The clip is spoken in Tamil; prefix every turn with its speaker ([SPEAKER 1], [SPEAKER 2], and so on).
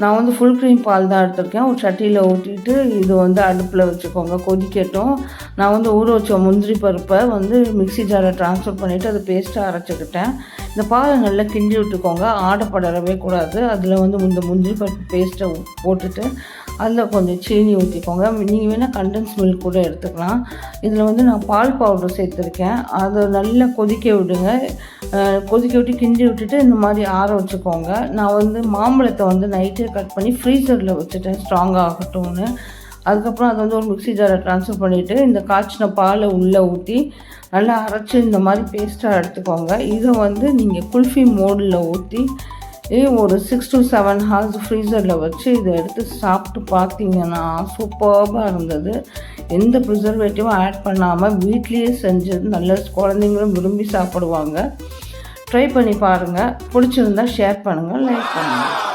[SPEAKER 1] நான் வந்து ஃபுல் க்ரீம் பால் தான் எடுத்திருக்கேன். ஒரு சட்டியில் ஊற்றிட்டு இது வந்து அடுப்பில் வச்சுக்கோங்க. கொதிக்கட்டும் நான் வந்து ஊற வச்ச முந்திரி பருப்பை வந்து மிக்சி ஜாரை ட்ரான்ஸ்ஃபர் பண்ணிவிட்டு அதை பேஸ்ட்டாக அரைச்சிக்கிட்டேன். இந்த பாலை நல்லா கிண்டி விட்டுக்கோங்க. ஆடப்படவே கூடாது. அதில் வந்து இந்த முந்திரி பருப்பு பேஸ்ட்டை போட்டுட்டு அதில் கொஞ்சம் சீனி ஊற்றிக்கோங்க நீங்கள் வேணால் கண்டன்ஸ் மில்க் கூட எடுத்துக்கலாம். இதில் வந்து நான் பால் பவுடர் சேர்த்துருக்கேன். அதை நல்லா கொதிக்க விடுங்க. கொதிக்க விட்டு கிண்டி விட்டுட்டு இந்த மாதிரி ஆற வச்சுக்கோங்க. நான் வந்து மாம்பழத்தை வந்து நைட்டே கட் பண்ணி ஃப்ரீசரில் வச்சுட்டேன் ஸ்ட்ராங்காக ஆகட்டும்னு. அதுக்கப்புறம் அதை வந்து ஒரு மிக்சி ஜாரை ட்ரான்ஸ்ஃபர் பண்ணிவிட்டு இந்த காய்ச்சின பாலை உள்ளே ஊற்றி நல்லா அரைச்சி இந்த மாதிரி பேஸ்ட்டாக எடுத்துக்கோங்க. இதை வந்து நீங்கள் குல்ஃபி மோடில் ஊற்றி ஒரு சிக்ஸ் டு செவன் ஹார்ஸ் ஃப்ரீசரில் வச்சு இதை எடுத்து சாப்பிட்டு பார்த்தீங்கன்னா சூப்பராக இருந்தது. எந்த ப்ரிசர்வேட்டிவும் ஆட் பண்ணாமல் வீட்லேயே செஞ்சது நல்ல குழந்தைங்களும் விரும்பி சாப்பிடுவாங்க. ட்ரை பண்ணி பாருங்கள் பிடிச்சிருந்தா ஷேர் பண்ணுங்கள் லைக் பண்ணுங்கள்